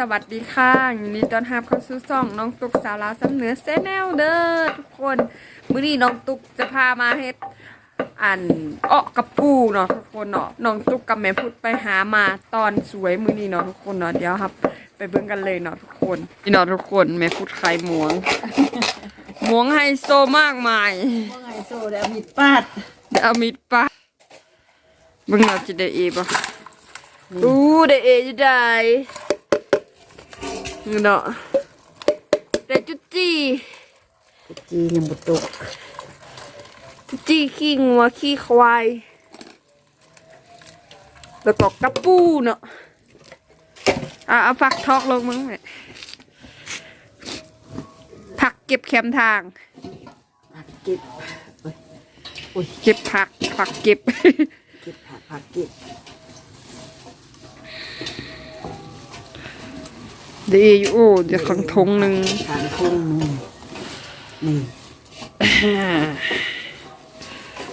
สบายดีสวัสดีค่ะยินดีต้อนรับเข้าสู่ช่องน้องตุกสาวลาวสำเหนือเซแนลเด้อทุกคนมื้อนี้น้องตุกจะพามาเฮ็ดอันเอ้อกับปูเนาะทุกคนเนาะน้องตุกกับแม่พุดไปหามาตอนสวยมื้อนี้เนาะทุกคนเนาะเดี๋ยวครับ ไปเบิ่งกันเลยเนาะทุกคนนี่เนาะทุกคนแม่พุดไข่หมวง หมวงไฮโซมากมายว่าไงโซ่แล้วมีปาดเดี๋ยวเอามีดปะเบิ่งเราจะได้เอบ่อู้ได้เอจะได้ เนาะได้จุดจีจียังบตกจุดจีขี้งัวขี้ควายแล้วก็กระปูเนาะอะเอาผักทอกลงมึงแหละผักเก็บแคมทางผักเก็บโอ้ยโอ้ยเก็บผักผักเก็บ เก็บผักผักเก็บ ดีอยู่โอ้เดี๋ยวขังทงหนึ่งทางทุ่งนี่นี่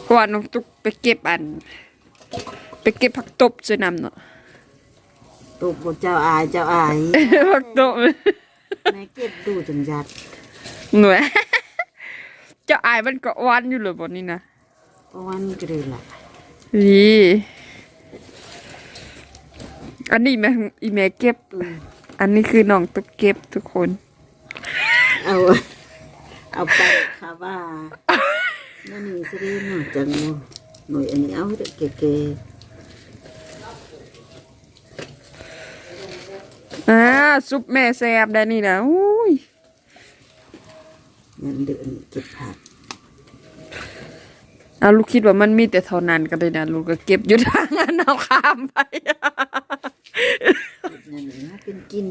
เพราะว่าน้องตุ๊กไปเก็บอัน ไปเก็บผักตบสวยนำเนาะตุกบเจ้าอายเจ้าอายผักตบแม่เก็บดูจังยัดหน่วยเจ้าอายมันก็หวันอยู่เลยบนนี้นะเพราะวันก็เลยล่ะนี่อันนี้แม่อีแม่เก็บ อืมอันนี้คือน้องตุ๊กเก็บทุกคน เอา เอาไปค่ะว่านั่นนี่สิได้หน่อยจังหน่อยอันนี้เอาให้เก๋อ่าซุปแม่แซบได้นี่นะอุ้ยๆนั่นเดือนเก็บผักเอาลูกคิดว่ามันมีแต่เท่านั้นก็ได้นะลูกก็เก็บอยู่ทางนั้นเอาข้ามไป นั่นนี่นะเป็นกิน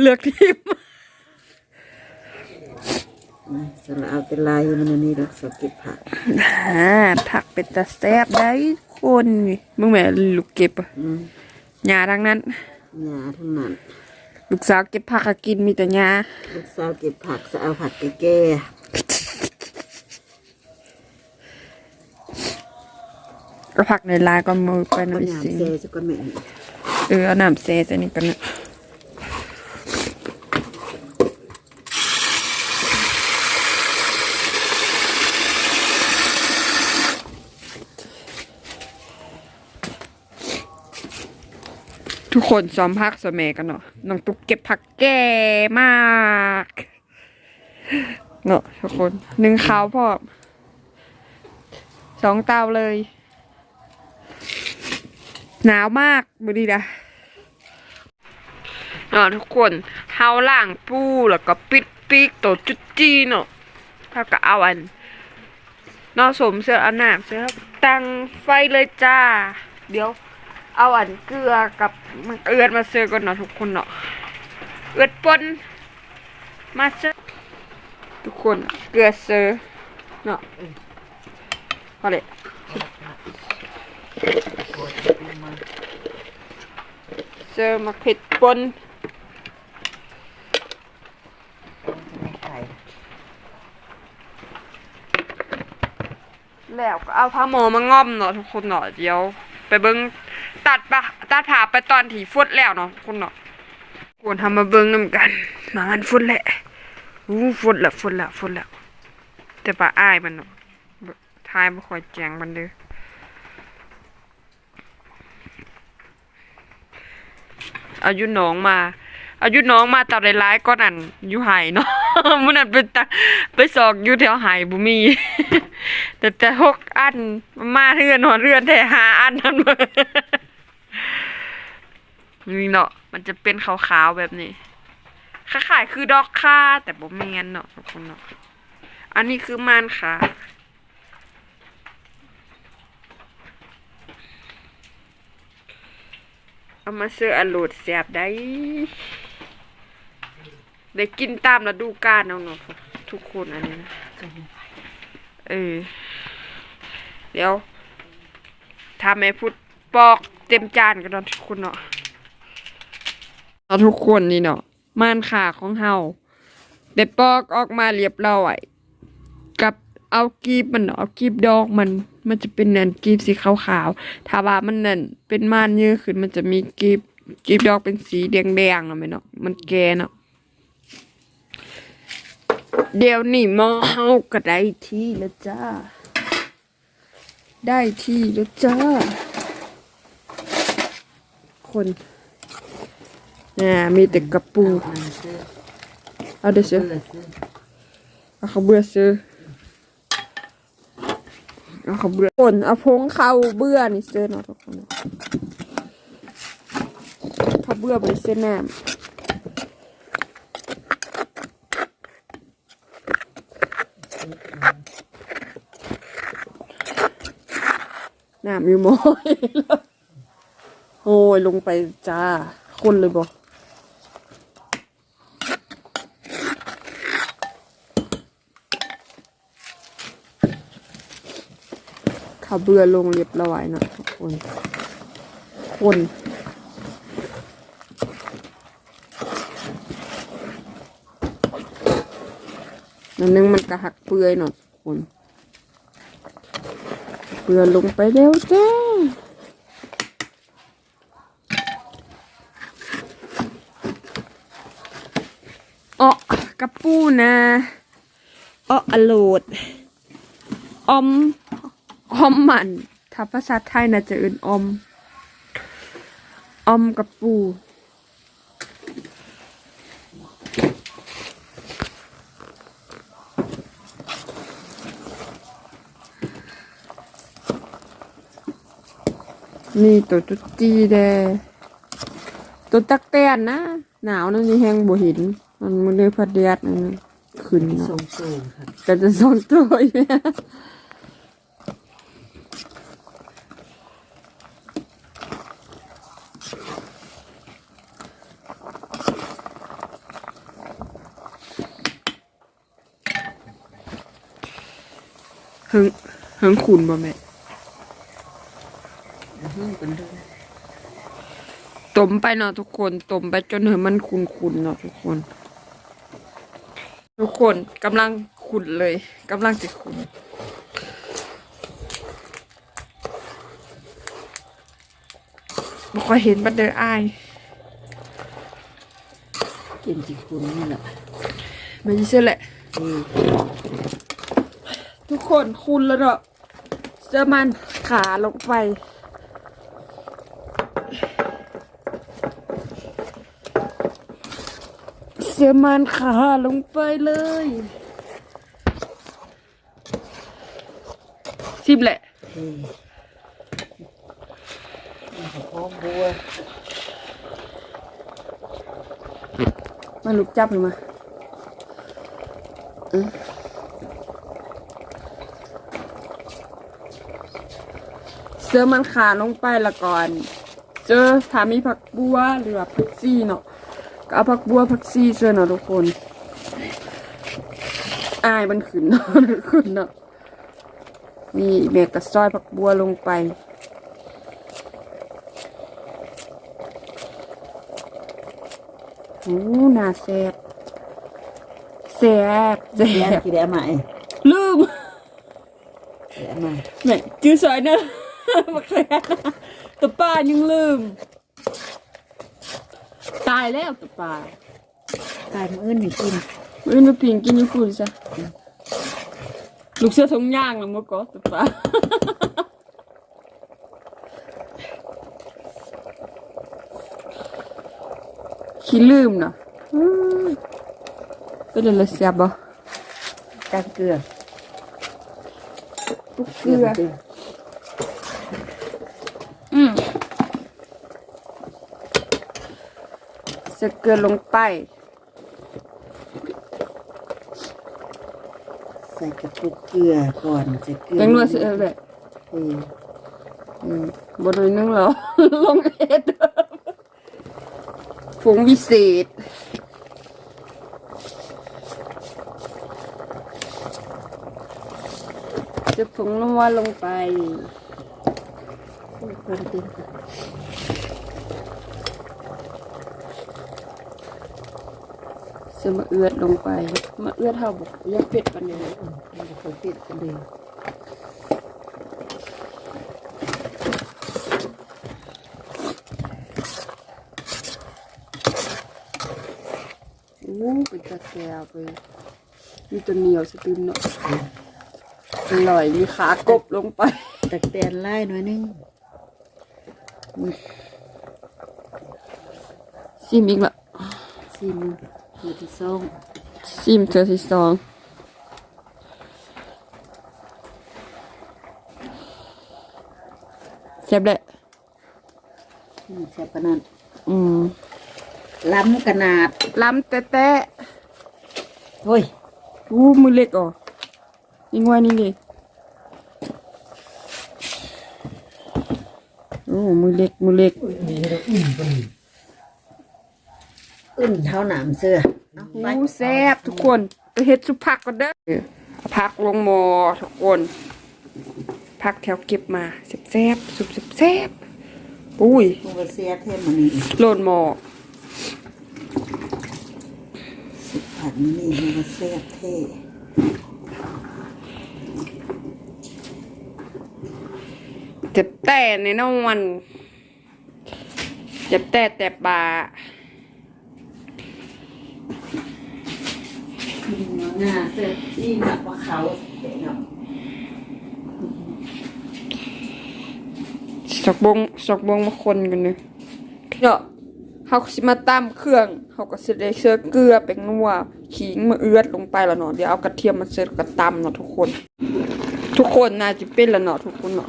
เลือกทิมนะสละเอาแต่ลายมันอันนี้เราสเก็บผักอ่าผักเป็นตาแซบได้คนนี่มึงแม่ลูกเก็บอะอืมหญ้าทั้งนั้น หญ้าทั้งนั้นลูกสาวเก็บผักก็กินมีแต่หญ้าลูกสาวเก็บผักสะเอาผักแก่ก็ผักในลายก็มือไปๆหก็น่อยยามสิ เซสก็แม่น เออเอาน้ำเซใส่นี่กันนะทุกคนซ้อมพักสมัยกันเนาะน้องตุ๊กเก็บผักแก่มาก เนาะทุกคนหนึ่งข้าวพอสองเตาเลย หนาวมากบุดีนะเนาะทุกคนเฮาล่างปูแล้วก็ปิดปีกตัวจุดจีเนาะเท่ากับเอาอันเนาะสวมเสื้ออันหนาเสื้อตั้งไฟเลยจ้า เดี๋ยว เอาอันเกลือกับมันเอือดมาเสื้อก่อนเนาะทุกคนเนาะเอือดปนมาเสื้อทุกคนเกลือเสื้อเนาะพอเลย เจอมาเผ็ดปนแล้วก็เอาผ้าหมอมาง่อมเนาะทุกคนเนาะเดี๋ยว ไปเบิ้งตัดปะตัดผ่าไปตอนถี่ฟุดแล้วเนาะทุกคนเนาะควรทำมาเบิ้งน้ำกันมามันฟุดแหละอู้ฟุดละฟุดละฟุดละแต่ปลาอ้ายมันเนาะทายไม่ค่อยแจงมันเด้อ อายุน้องมา อายุน้องมาตัดร้ายๆก็นั่นอยู่หายเนาะมันนั่นเป็นตาไปสอกอยู่แถวหายบุมี แต่แต่หกอันมาเรือนหอเรือนแต่หาอันนั้นมานี่เนาะมันจะเป็นขาวๆแบบนี้คล้ายๆคือดอกค่าแต่บ่แม่นเนาะทุกคนเนาะอันนี้คือมันค่ะ เอามาเสื้ออันโลดแสบได้ได้กินตามฤดูกาลเอาเนาะทุกคนอันนี้นะเออ เดี๋ยวทำให้พูดปอกเต็มจานกันเนาะทุกคนเนาะเอาทุกคนนี่เนาะม่านขาของเฮาได้ปอกออกมาเรียบร้อย เอากีบมันเนาะเอากีบดอกมัน มันจะเป็นนั่นกีบสีขาวๆถ้าว่ามันนั่นเป็นม่านเยอะขึ้นมันจะมีกีบกีบดอกเป็นสีแดงๆเนาะแม่เนาะมันแก่เนาะเดี๋ยวนี่มอเฮาก็ได้ที่แล้วจ้า ได้ที่แล้วจ้า คนน่ะมีแต่กระปู เอาเดี๋ยวซื้อเพื่อเอาเขาวเบื่อซื้อ เอาเขาเบื่อคนเอาพงเข้าเบื่อนี่ซื้อเนาะทุกคนเขาเบื่อบริเซนน้ำน้ำอยู่มอยโอ้ยลงไปจ้า คนเลยบอก ขาเบื่อลงเรียบร้อยนะทุกคน คนนั่นนึงมันกระหักเปื่อยเนาะทุกคนเปื่อยลงไปเร็วจ้าอ๋อกระปูนะอ๋ออโลดอม อมมันถ้าภาษาไทยน่าจะอื่นอม อมกับปูนี่ตัวจุดจีแดตัวตักแตนนะ หนาวนั่นนี่แห้งบ่เห็นมันมันเลยพัดแดดนั่นน่ะขึ้นทรเนาะงสูงค่ะก็จะส่งตัวอยู่ เนี่ยหึงหึงขุนบ่แม่อื้อเป็นเรื่องต้มไปเนาะทุกคนต้มไปจนเห็นมันขุนๆเนาะทุกคน ทุกคนกำลังขุนเลยกำลังจะขุนบ่ค่อยเห็นบัดเดออายกินที่คุณนี่แหละมันจะเชื่อแหละอืม ทุกคนขุนแล้วเนาะเสื้อมันขาลงไป เสื้อมันขาลงไปเลยสิบแหละอืมนี่ข้าวโพดบัวมาลุกจับหรือมาเออ เสื้อมันขาลงไปละก่อนเจอถามีผักบัวหรือว่าผักซี่เนาะก็เอาผักบัวผักซี่เสื้อเนาะทุกคนอายมันขึ้นเนาะขึ้นเนาะมีเมกกระซอยผักบัวลงไปโอ้น่าแซ่บแซ่บแซ่เลี้ยงบกี่ได้ไหมลืมเลี้ยงมาแม่จื้อซอยเนอะ มาแคร์ตะป้ายังลืม ตายแล้วตะป้าตายมื้ออื่นนี่กินไม่มาพิงกินญี่ปุ่นซะลูกเสือทงย่างแล้วเมื่อก่อนตะป้าขี้ลืมเนาะอื้อเป็นอะไรแซ่บบ่กางเกลือปุ๊กเกลือมันดื้ออื ใส่เกลือลงไป ใส่กระปุกเกลือก่อนใส่เกลือยังนวดเสียเลยเอออืมบนหน่อยนึงเหรอ ลงเอ็ดผงวิเศษ จะผงนัวลงไปคนตื่น เสมาเอือดลงไปมาเอือดเท่าบุกเลือเป็ดปันเลยบุกเป็ดปันเลยโอู้เป็นกระแกไปมีตัวเหนียวสตึมเนาะอร่อยมีขากบลงไปตักแตนไล่หน่อยนึงชิมอีกละมิม มือที่สองซิมเธอที่สองแซ่บแหละอืมแซ่บขนาดอืมล้ำขนาดล้ำแต่แต่โอ้ยอู้มือเล็กอะยิงไว้นี่เลยโอ้มือเล็กมือเล็ก อึ้นเท่าหนามเสื้อเอาไปอู้แซ่บทุกคนไปเฮ็ดสุผักก่อนเด้อเอาผักลงหมอทุกคนผักแถวเก็บมาแซ่บๆสุบแซ่บๆอุ้ยมูกเสียเทมมันนี่โลดหมอสิบผัดนี่มูกเสียเท่เจ็บแต่ในนอนเจ็บแต่แต่บา น้าเสื้อที่หนักกว่าเขาเด็กเนาะสอกบงสอกบงมาคนกันเลยเนาะเขาก็สิมาตำเครื่องเขาก็สิได้เสื้อเกลือเป็นนัวขิงมาเอื้อดลงไปแล้วเนาะเดี๋ยวเอากระเทียมมาเสิร์ฟกระตำเนาะทุกคน ทุกคนน่าจะเป็นแล้วเนาะทุกคนเนาะ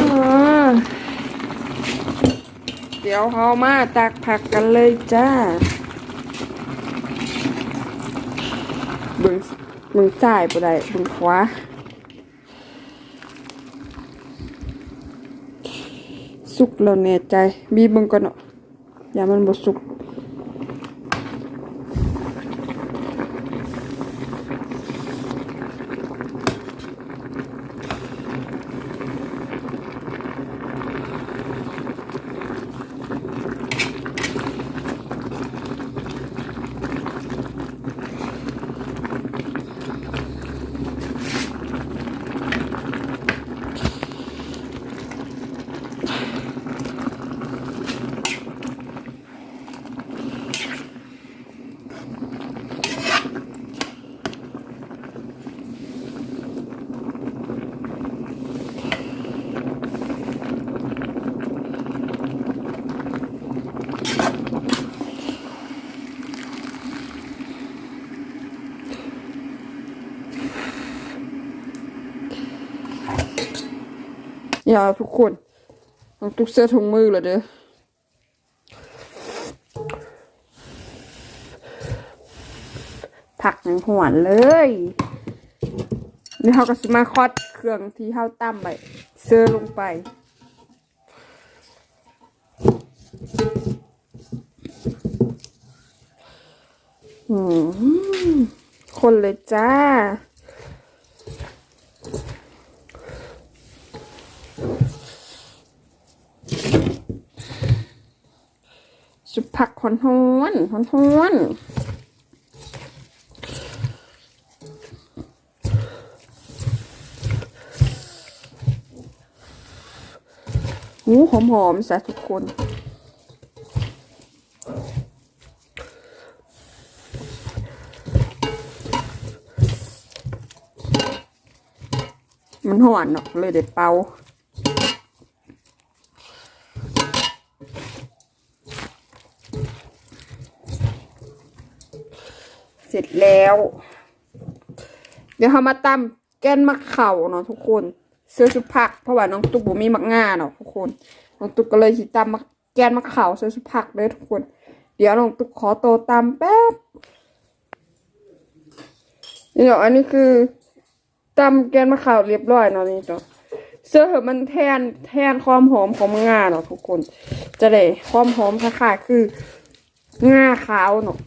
อ่าเดี๋ยวเขามาตักผักกันเลยจ้าเบึงเบึงซ้ายบ่ได้เบึงขวาสุกแล้วเน่ยใจบีบเบิ่งก่อนเนาะอย่ามันบ่สุก ยาทุกคนต้องตุกเสื้อถุงมือเลยเด้อผักหนังหวนเลยนี่เขาก็สมาคอดเครื่องที่เขาตั้มไปเสื้อลงไปอืมคนเลยจ้า สุผักหอนหอนหอนหอนหูหอมหอมสะทุกคนมันหวานเนาะเลยเด็ดเป่า ร็จแล้ว เดี๋ยวเรามาตำแกนมะเข่าเนาะทุกคน เสื้อสุผักเพราะว่าน้องตุ๊กบ่มีมักง่าเนาะทุกคนน้องตุ๊กก็เลยสิตำมะแกนมะเข่าเสื้อสุผักเลยทุกคน เดี๋ยวน้องตุ๊กขอโตตำแป๊บนี่เนาะอันนี้คือตำแกนมะเขาเรียบร้อยเนาะนี่เนาะเสื้อเหอมันแทนแทนความหอมของง่าเนาะทุกคน จะได้ความหอมคล้ายๆคือง่าขาวเนาะ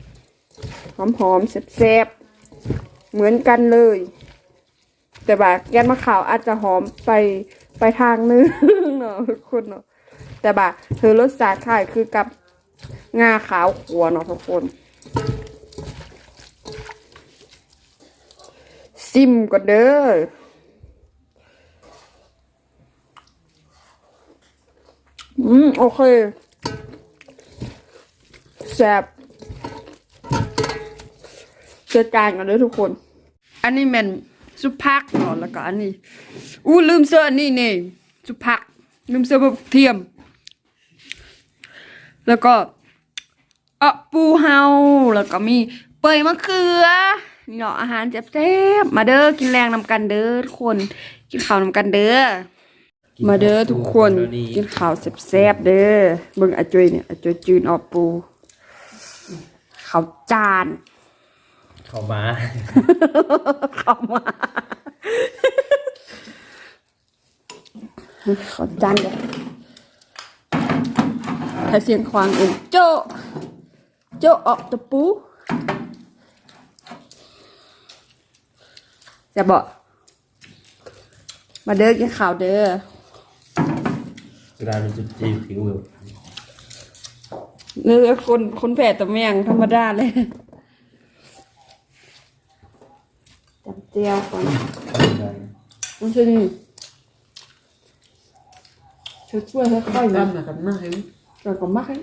หอมหอมๆแซ่บๆเหมือนกันเลย แต่ว่าแกนมะขาวอาจจะหอมไปไปทางนึงเนาะทุกคนเนาะแต่ว่าเธอรสชาติคล้ายคือกับงาขาวขัวเนาะทุกคนซิมก็เด้ออืม โอเคแซ่บ เจอจานกันเลยทุกคน อันนี้แมันซุปผักเนาะแล้วก็อันนี้ อู้ลืมเสื้ออันนี้นี่ซุปผัก ลืมเสื้อแบบเทียม แล้วก็เอะปูเฮาแล้วก็มีเปยมะเขือนี่เนาะอาหารแซ่บๆมาเด้อกินแรงนำกันเด้อทุกคน กินข้าวนำกันเด้อมาเด้อทุกคนกินข้าวแซ่บๆเด้อเบิ่งอาจุยเนี่ยอาจุยจืนออกปูข้าวจาน เข้ามา เข้ามาขอจานเดียวถ้าเสียงควางเองโจโจออกตะปูจะบอกมาเด้อกินข้าวเด้อเวลามันจะจีบผิวแบบเนื้อคนคนแผ่ตะแมงธรรมดาเลย จับเจียวก่อนได้มันจะนี่ช่วยช่วยค่อยๆตั้นะมมากันมากเลยเราก็มักให้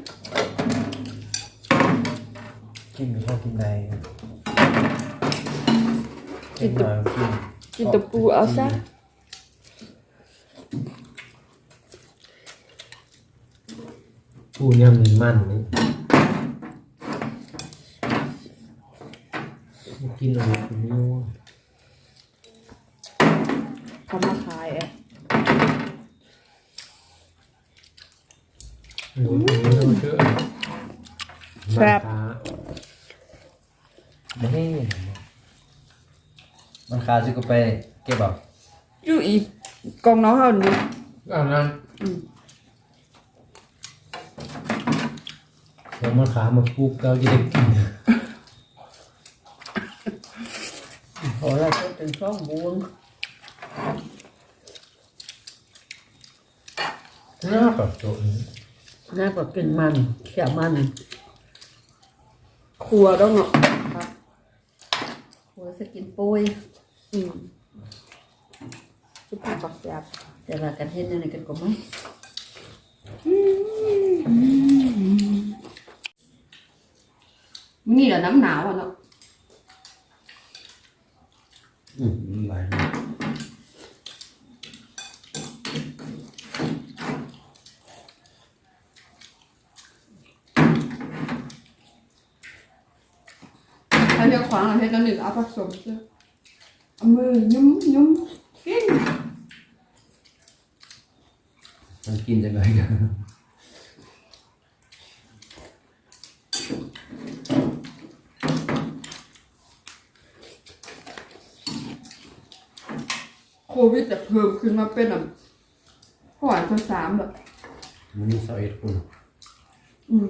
กินก็กินได้กินมากินกินแตะปูเอาซะปูเนี่ยมันมันนี่กินอะไรกินนิ้ว ทำมาขายอะหนูกินนิ้วเชื่อไม่มันคาซิก็ไปเก็บแบบอยู่อีกกองน้องเฮานี่เอานะเดี๋ยวมันขามาปลูกเราจะได้กินพอแล้วก็เป็นช่องบวง น่าแบบโตนี้น่าก็กินมันเขี่ยมัน ครัวต้องเนาะหัวสกินปุ้ยอืมชุบผักกับแซ่บแต่ว่ากันเห็นอะไรกันก็ไม่นี่แหละน้ำหนาวอะเนาะอืมหลาย ถ้าเดี๋ยว ขวางเราให้ตอนหนึ่งเอาผสมเสื้อเอามือยุ้มยุ้มกินมันกินจังไงกันโควิดจะเพิ่มขึ้นมาเป็นอะหอยคนสามแบบมันมีสองเอ็ดคนอืม